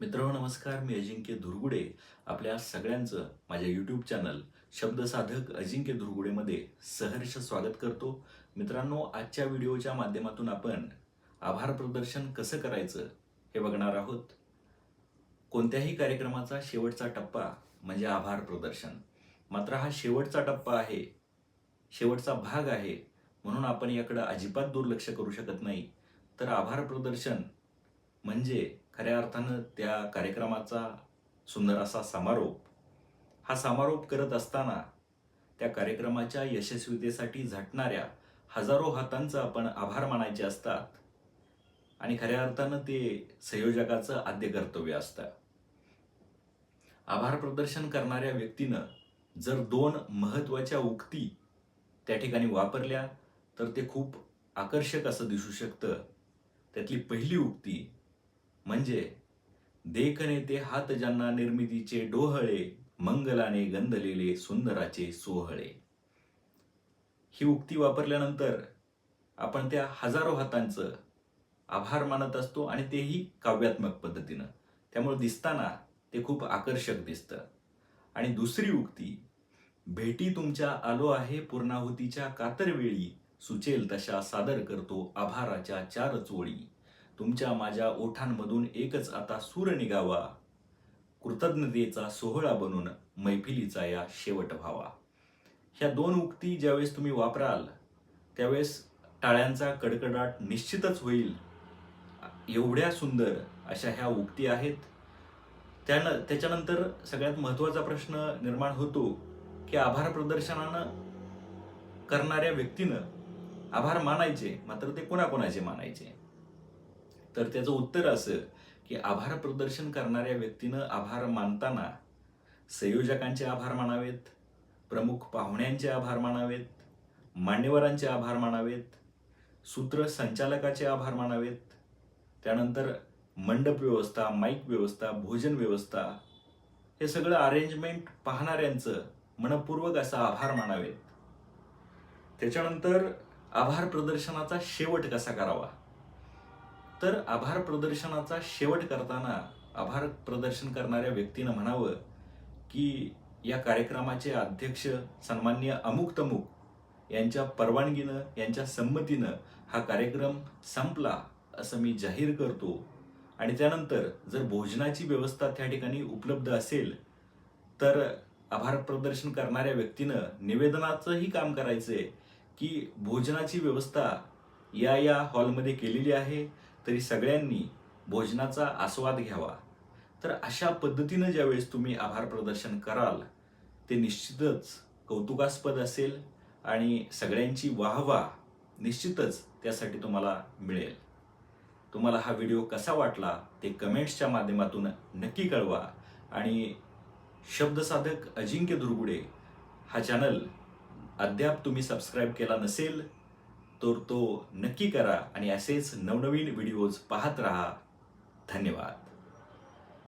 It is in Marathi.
मित्र नमस्कार. मी अजिंक्य धुरगुडे आपल्या सगळ्यांचं माझ्या यूट्यूब चॅनल शब्दसाधक अजिंक्य धुरगुडेमध्ये सहर्ष स्वागत करतो. मित्रांनो आजच्या व्हिडिओच्या माध्यमातून आपण आभार प्रदर्शन कसं करायचं हे बघणार आहोत. कोणत्याही कार्यक्रमाचा शेवटचा टप्पा म्हणजे आभार प्रदर्शन. मात्र हा शेवटचा टप्पा आहे शेवटचा भाग आहे म्हणून आपण याकडं अजिबात दुर्लक्ष करू शकत नाही. तर आभार प्रदर्शन म्हणजे खऱ्या अर्थानं त्या कार्यक्रमाचा सुंदर असा समारोप हा समारोप करत असताना त्या कार्यक्रमाच्या यशस्वीतेसाठी झटणाऱ्या हजारो हातांचं आपण आभार मानायचे असतात आणि खऱ्या अर्थानं ते संयोजकाचं आद्य कर्तव्य असतं. आभार प्रदर्शन करणाऱ्या व्यक्तीनं जर दोन महत्त्वाच्या उक्ती त्या ठिकाणी वापरल्या तर ते खूप आकर्षक असं दिसू शकतं. त्यातली पहिली उक्ती म्हणजे देखने ते हात ज्यांना निर्मितीचे डोहळे मंगलाने गंधलेले सुंदराचे सोहळे. ही उक्ती वापरल्यानंतर आपण त्या हजारो हातांचं आभार मानत असतो आणि तेही काव्यात्मक पद्धतीनं. त्यामुळे दिसताना ते खूप आकर्षक दिसतं. आणि दुसरी उक्ती भेटी तुमच्या आलो आहे पूर्णाहुतीच्या कातरवेळी सुचेल तशा सादर करतो आभाराच्या चार चोळी. तुमच्या माझ्या ओठांमधून एकच आता सूर निघावा. कृतज्ञतेचा सोहळा बनून मैफिलीचा या शेवट व्हावा. ह्या दोन उक्ती ज्यावेळेस तुम्ही वापराल त्यावेळेस टाळ्यांचा कडकडाट निश्चितच होईल. एवढ्या सुंदर अशा ह्या उक्ती आहेत. त्यानं त्याच्यानंतर सगळ्यात महत्त्वाचा प्रश्न निर्माण होतो की आभार प्रदर्शनानं करणाऱ्या व्यक्तीनं आभार मानायचे मात्र ते कोणाकोणाचे मानायचे? तर त्याचं उत्तर असं की आभार प्रदर्शन करणाऱ्या व्यक्तीनं आभार मानताना संयोजकांचे आभार मानावेत प्रमुख पाहुण्यांचे आभार मानावेत मान्यवरांचे आभार मानावेत सूत्रसंचालकाचे आभार मानावेत त्यानंतर मंडप व्यवस्था माईक व्यवस्था भोजन व्यवस्था हे सगळं अरेंजमेंट पाहणाऱ्यांचं मनपूर्वक असा आभार मानावेत. त्याच्यानंतर आभार प्रदर्शनाचा शेवट कसा करावा? तर आभार प्रदर्शनाचा शेवट करताना आभार प्रदर्शन करणाऱ्या व्यक्तीनं म्हणावं की या कार्यक्रमाचे अध्यक्ष सन्मान्य अमुक तमुक यांच्या परवानगीनं यांच्या संमतीनं हा कार्यक्रम संपला असं मी जाहीर करतो. आणि त्यानंतर जर भोजनाची व्यवस्था त्या ठिकाणी उपलब्ध असेल तर आभार प्रदर्शन करणाऱ्या व्यक्तीनं निवेदनाचंही काम करायचं आहे की भोजनाची व्यवस्था या या हॉलमध्ये केलेली आहे. तरी सगळ्यांनी भोजनाचा आस्वाद घ्यावा. तर अशा पद्धतीनं ज्यावेळेस तुम्ही आभार प्रदर्शन कराल ते निश्चितच कौतुकास्पद असेल आणि सगळ्यांची वाहवा निश्चितच त्यासाठी तुम्हाला मिळेल. तुम्हाला हा व्हिडिओ कसा वाटला ते कमेंट्सच्या माध्यमातून नक्की कळवा आणि शब्दसाधक अजिंक्य दुर्गुडे हा चॅनल अद्याप तुम्ही सबस्क्राईब केला नसेल तर तो नक्की करा आणि असेच नवनवीन व्हिडिओज पाहत राहा. धन्यवाद.